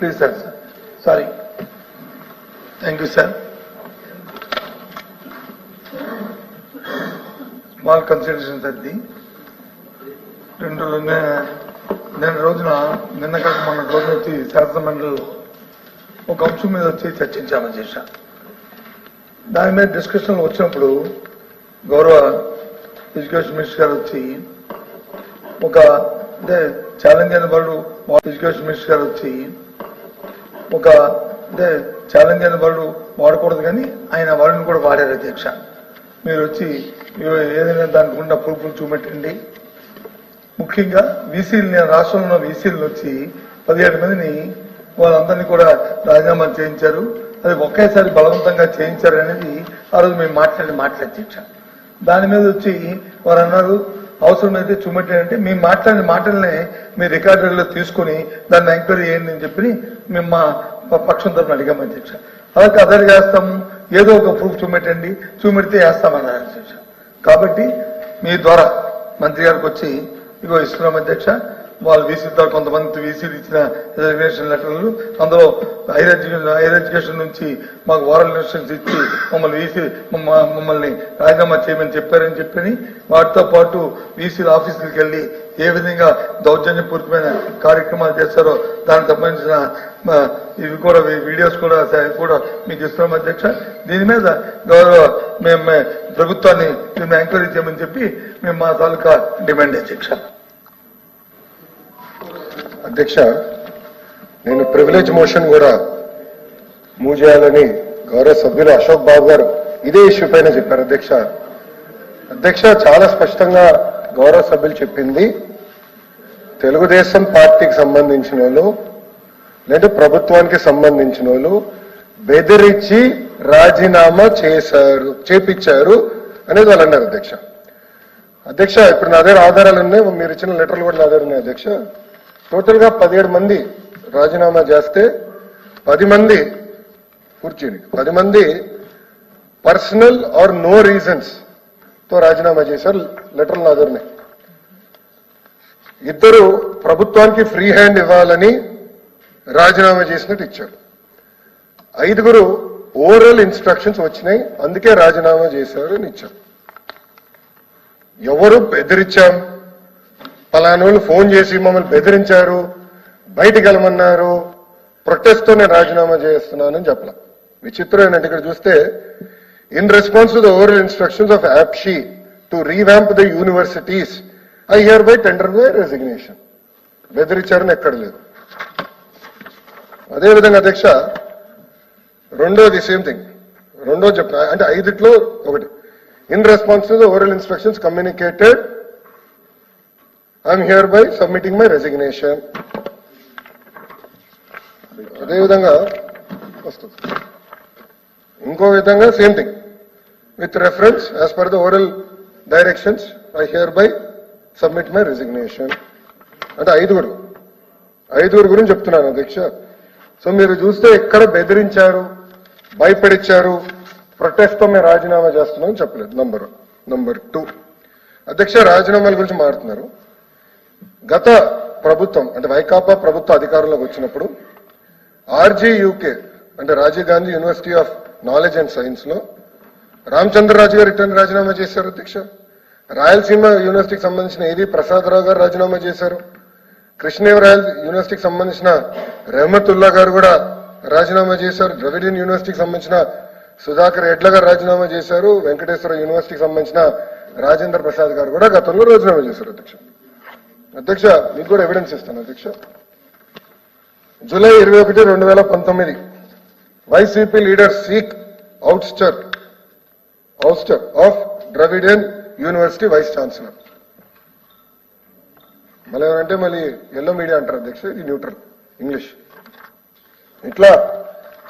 Please sir sir sorry thank you sir small consideration sir ఇది. రెండు నిన్న రోజున నిన్న కాక మొన్న రోజున వచ్చి శాసనమండలిలో ఒక అంశం మీద వచ్చి చర్చించామని చేశా దాని మీద డిస్కషన్ వచ్చినప్పుడు గౌరవ ఎడ్యుకేషన్ మినిస్టర్ గారు వచ్చి ఒక అంటే ఛాలెంజ్ అయిన వాళ్ళు ఎడ్యుకేషన్ మినిస్టర్ గారు వచ్చి ఒక అంటే ఛాలెంజ్ అయిన వాళ్ళు వాడకూడదు కానీ ఆయన వాళ్ళని కూడా వాడారు అధ్యక్ష. మీరు వచ్చి ఏదైనా దానికి ఉన్న ప్రూఫ్లు చూపెట్టండి. ముఖ్యంగా వీసీలు నేను రాష్ట్రంలో ఉన్న వీసీలు వచ్చి పదిహేడు మందిని వాళ్ళందరినీ కూడా రాజీనామా చేయించారు. అది ఒకేసారి బలవంతంగా చేయించారు అనేది ఆ రోజు మేము మాట్లాడి మాట్లాడి దాని మీద వచ్చి వారు అన్నారు అవసరమైతే చూపెట్టారంటే మేము మాట్లాడిన మాటల్ని మీ రికార్డులో తీసుకుని దాన్ని ఎంక్వైరీ చేయండి అని చెప్పి మేము మా పక్షం తరఫున అడిగాము అధ్యక్ష. అలా కదర్ చేస్తాము ఏదో ఒక ప్రూఫ్ చూపెట్టండి. చూపెడితే వేస్తామన్నారు అధ్యక్ష. కాబట్టి మీ ద్వారా మంత్రి గారికి వచ్చి ఇగో ఇస్తున్నాం అధ్యక్ష. వాళ్ళు వీసీ ద్వారా కొంతమంది వీసీలు ఇచ్చిన రిజర్వేషన్ లెటర్లు. అందులో హైర్ ఎడ్యుకేషన్ హైర్ ఎడ్యుకేషన్ నుంచి మాకు వారల్ ఇన్స్ట్రక్షన్స్ ఇచ్చి మమ్మల్ని వీసీ మమ్మల్ని రాజీనామా చేయమని చెప్పారని చెప్పని వాటితో పాటు వీసీల ఆఫీసులకు వెళ్ళి ఏ విధంగా దౌర్జన్యపూరితమైన కార్యక్రమాలు చేస్తారో దానికి సంబంధించిన ఇవి కూడా వీడియోస్ కూడా కూడా మీకు ఇస్తున్నాం అధ్యక్ష. దీని మీద గౌరవ మేము ప్రభుత్వాన్ని మేము ఎంక్వైరీ చేయమని చెప్పి మేము మా తాలూకా డిమాండ్ అధ్యక్ష. అధ్యక్ష నేను ప్రివిలేజ్ మోషన్ కూడా మూవ్ చేయాలని గౌరవ సభ్యులు అశోక్ బాబు గారు ఇదే ఇష్యూ పైన చెప్పారు అధ్యక్ష. అధ్యక్ష చాలా స్పష్టంగా గౌరవ సభ్యులు చెప్పింది. తెలుగుదేశం పార్టీకి సంబంధించిన వాళ్ళు లేదా ప్రభుత్వానికి సంబంధించిన వాళ్ళు బెదిరించి రాజీనామా చేశారు చేపించారు అనేది వాళ్ళు అన్నారు అధ్యక్ష. అధ్యక్ష ఇప్పుడు నా దగ్గర ఆధారాలు ఉన్నాయి మీరు ఇచ్చిన లెటర్లు కూడా నా దగ్గర ఉన్నాయి అధ్యక్ష. టోటల్గా పదిహేడు మంది రాజీనామా చేస్తే పది మంది కూర్చుని పది మంది పర్సనల్ ఆర్ నో రీజన్స్తో రాజీనామా చేశారు లెటర్లు నా దగ్గర ఇద్దరు ప్రభుత్వానికి ఫ్రీ హ్యాండ్ ఇవ్వాలని రాజీనామా చేసినట్టు ఇచ్చారు. ఐదుగురు ఓవరాల్ ఇన్స్ట్రక్షన్స్ వచ్చినాయి అందుకే రాజీనామా చేశారు అని ఇచ్చారు. ఎవరు బెదిరించాం? పలానోళ్ళు ఫోన్ చేసి మమ్మల్ని బెదిరించారు బయటికి వెళ్ళమన్నారు ప్రొటెస్ట్తో నేను రాజీనామా చేస్తున్నానని చెప్పలా. విచిత్రం ఏంటంటే ఇక్కడ చూస్తే in response to the over instructions of యాప్షీ to revamp the universities I hereby tender by resignation బెదిరించారని ఎక్కడ లేదు. అదేవిధంగా అధ్యక్ష రెండోది సేమ్ థింగ్ రెండో చెప్తున్నా అంటే ఐదుట్లో ఒకటి. In response to the oral instructions communicated I'm hereby submitting my resignation అదేవిధంగా వస్తుంది. ఇంకో విధంగా same thing with reference as per the oral directions I hereby submit my resignation అంటే ఐదుగురు. ఐదుగురు గురించి చెప్తున్నాను అధ్యక్ష. సో మీరు చూస్తే ఎక్కడ బెదిరించారు భయపడిచ్చారు ప్రొటెస్ట్తో మేము రాజీనామా చేస్తున్నామని చెప్పలేదు. నంబర్ నంబర్ టూ అధ్యక్ష రాజీనామాల గురించి మాట్లాడుతున్నారు గత ప్రభుత్వం అంటే వైకాపా ప్రభుత్వ అధికారంలోకి వచ్చినప్పుడు ఆర్జీ యూకే అంటే Rajiv Gandhi university of knowledge and సైన్స్లో రామచంద్రరాజు గారు రిటర్న్ రాజీనామా చేశారు అధ్యక్ష. రాయలసీమ యూనివర్సిటీకి సంబంధించిన ఏది ప్రసాదరావు గారు రాజీనామా చేశారు. కృష్ణదేవరాయల్ యూనివర్సిటీకి సంబంధించిన రెహమతుల్లా గారు కూడా రాజీనామా చేశారు. ద్రవిడియన్ యూనివర్సిటీకి సంబంధించిన సుధాకర్ ఎడ్ల గారు రాజీనామా చేశారు. వెంకటేశ్వర యూనివర్సిటీకి సంబంధించిన రాజేంద్ర ప్రసాద్ గారు కూడా గతంలో రాజీనామా చేశారు అధ్యక్షుడు అధ్యక్ష మీకు కూడా ఎవిడెన్స్ ఇస్తాను అధ్యక్ష. జూలై ఇరవై ఒకటి రెండు వేల పంతొమ్మిది. YCP leader seek ouster ouster of Dravidian university vice chancellor. మళ్ళీ ఏమంటే మళ్ళీ ఎల్లో మీడియా అంటారు అధ్యక్ష ఇది న్యూట్రల్ ఇంగ్లీష్ ఇట్లా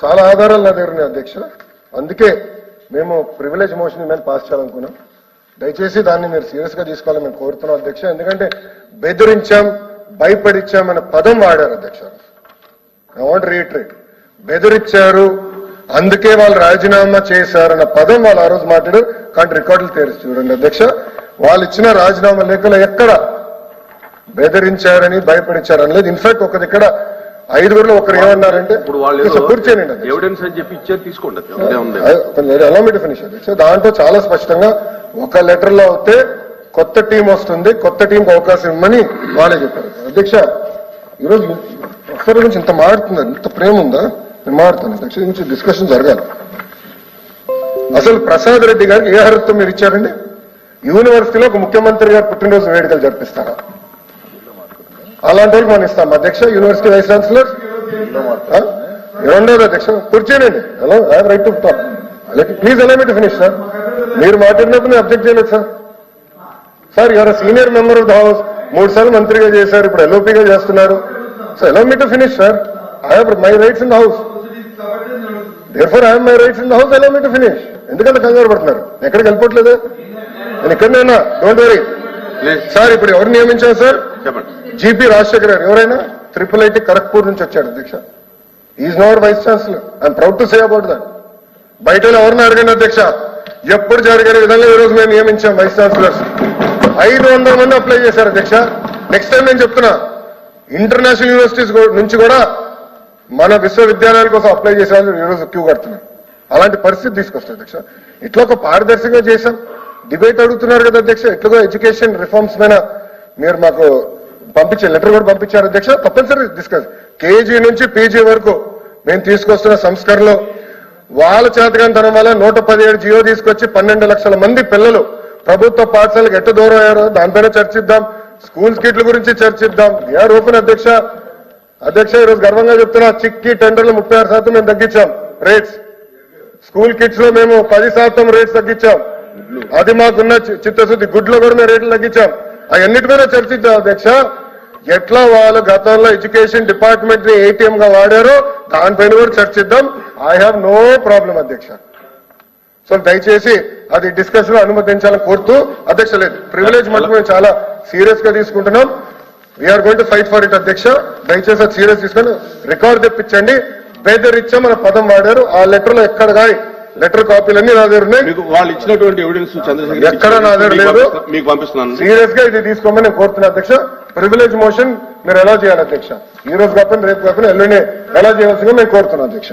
చాలా ఆధారాలు నా దగ్గర ఉన్నాయి అధ్యక్ష. అందుకే మేము ప్రివిలేజ్ మోషన్ మీద పాస్ చేయాలనుకున్నాం. దయచేసి దాన్ని మీరు సీరియస్గా తీసుకోవాలని మేము కోరుతున్నాం అధ్యక్ష. ఎందుకంటే బెదిరించాం భయపడిచ్చాం అనే పదం వాడారు అధ్యక్ష. ఐ వాంట్ రీట్రేట్ బెదిరించారు అందుకే వాళ్ళు రాజీనామా చేశారన్న పదం వాళ్ళు ఆ రోజు మాట్లాడు కానీ రికార్డులు తెరిచి చూడండి అధ్యక్ష. వాళ్ళు ఇచ్చిన రాజీనామా లేఖలో ఎక్కడ బెదిరించారని భయపడించారని లేదు. ఇన్ఫాక్ట్ ఒక దగ్గర ఐదుగురులో ఒకరు ఏమన్నారంటే ఇప్పుడు వాళ్ళు. ఎవిడెన్స్ అని చెప్పి ఇచ్చేది తీసుకోండి మీ ఫినిష్ అధ్యక్ష దాంట్లో చాలా స్పష్టంగా ఒక లెటర్లో అయితే కొత్త టీం వస్తుంది కొత్త టీంకి అవకాశం ఇవ్వమని వాళ్ళే చెప్పారు. అధ్యక్ష ఈరోజు ఒకసారి గురించి ఇంత మాడుతున్నారు ఇంత ప్రేమ ఉందా? నేను మాడుతాను అధ్యక్ష గురించి డిస్కషన్ జరగాలి. అసలు ప్రసాద్ రెడ్డి గారికి ఏ అర్హత మీరు ఇచ్చారండి? యూనివర్సిటీలో ఒక ముఖ్యమంత్రి గారు పుట్టినరోజు వేడుకలు జరిపిస్తారా? అలాంటి మనం ఇస్తాం. అధ్యక్ష యూనివర్సిటీ వైస్ ఛాన్సలర్ రెండోది అధ్యక్ష. కూర్చోనండి. Hello I right to talk please allow me finish sir మీరు మాట్లాడినప్పుడు నేను అబ్జెక్ట్ చేయలేదు సార్ సార్ ఎవరు senior member of the house మూడు సార్లు మంత్రిగా చేశారు ఇప్పుడు ఎల్ఓపిగా చేస్తున్నారు. So allow me to finish sir I have my rights in the house therefore I my rights in the house allow me to finish ఎందుకంటే కంగారు పడుతున్నారు? ఎక్కడికి వెళ్ళిపోవట్లేదు? నేను ఇక్కడనేనా డోంట్ వరీ సార్ ఇప్పుడు ఎవరు నియమించారు సార్ చెప్పండి. జిపి రాజశేఖర్ గారు ఎవరైనా ట్రిపుల్ ఐటీ ఖరగ్పూర్ నుంచి వచ్చాడు అధ్యక్ష is not vice chancellor I'm proud to say about that బయట ఎవరిని అడగండి అధ్యక్ష ఎప్పుడు జరిగిన విధంగా ఈ రోజు మేము నియమించాం వైస్ ఛాన్సలర్స్ ఐదు వందల మంది అప్లై చేశారు అధ్యక్ష నెక్స్ట్ టైం నేను చెప్తున్నా ఇంటర్నేషనల్ యూనివర్సిటీస్ నుంచి కూడా మన విశ్వవిద్యాలయాల కోసం అప్లై చేసే వాళ్ళు ఈ రోజు క్యూ కడుతున్నారు. అలాంటి పరిస్థితి తీసుకొస్తుంది అధ్యక్ష ఇట్లా ఒక పారదర్శకంగా చేశాం. డిబేట్ అడుగుతున్నారు కదా అధ్యక్ష ఇట్లా ఎడ్యుకేషన్ రిఫార్మ్స్ మీద మీరు మాకు పంపించే లెటర్ కూడా పంపించారు అధ్యక్ష. తప్పనిసరి డిస్కస్ కేజీ నుంచి పీజీ వరకు మేము తీసుకొస్తున్న సంస్కరణలో వాళ్ళ చేతకంతనం వల్ల నూట పదిహేడు జియో తీసుకొచ్చి పన్నెండు లక్షల మంది పిల్లలు ప్రభుత్వ పాఠశాలకు ఎట్టు దూరం అయ్యారో దానిపైన చర్చిద్దాం. స్కూల్ కిట్ల గురించి చర్చిద్దాం. ఏఆర్ ఓపెన్ అధ్యక్ష? అధ్యక్ష ఈరోజు గర్వంగా చెప్తున్నా చిక్కి టెండర్లు ముప్పై ఆరు శాతం మేము తగ్గించాం. రేట్స్. స్కూల్ కిట్స్లో మేము పది శాతం రేట్స్ తగ్గించాం. అది మాకున్న చి- చిత్తశుద్ధి. గుడ్లో కూడా మేము రేట్లు తగ్గించాం. అవన్నిటి మీద చర్చించాం అధ్యక్ష. ఎట్లా వాళ్ళు గతంలో ఎడ్యుకేషన్ డిపార్ట్మెంట్ని ఏటీఎం గా వాడారో దానిపైన కూడా చర్చిద్దాం. ఐ హావ్ నో ప్రాబ్లం అధ్యక్ష. సో దయచేసి అది డిస్కషన్లో అనుమతించాలని కోరుతూ అధ్యక్ష లేదు. ప్రివిలేజ్ మటుకు మేము చాలా సీరియస్గా తీసుకుంటున్నాం. We are going to fight for it అధ్యక్ష. దయచేసి అది సీరియస్ తీసుకొని రికార్డ్ తెప్పించండి. పేదరిచ్చా మన పదం వాడారు. ఆ లెటర్లో ఎక్కడ కానీ లెటర్ కాపీలన్నీ నా దగ్గర ఉన్నాయి. మీకు వాళ్ళు ఇచ్చినటువంటి ఎవిడెన్స్ చంద్రశేఖర్ ఎక్కడ నా దగ్గర లేదు. మీకు పంపిస్తున్నాను. సీరియస్గా ఇది తీసుకోమని నేను కోరుతున్నా అధ్యక్ష. ప్రివిలేజ్ మోషన్ మీరు ఎలా చేయాలి అధ్యక్ష? ఈ రోజు కాకపోయినా రేపు కాకపోయినా ఎల్లుండి ఎలా చేయాల్సిందిగా మేము కోరుతున్నాం అధ్యక్ష.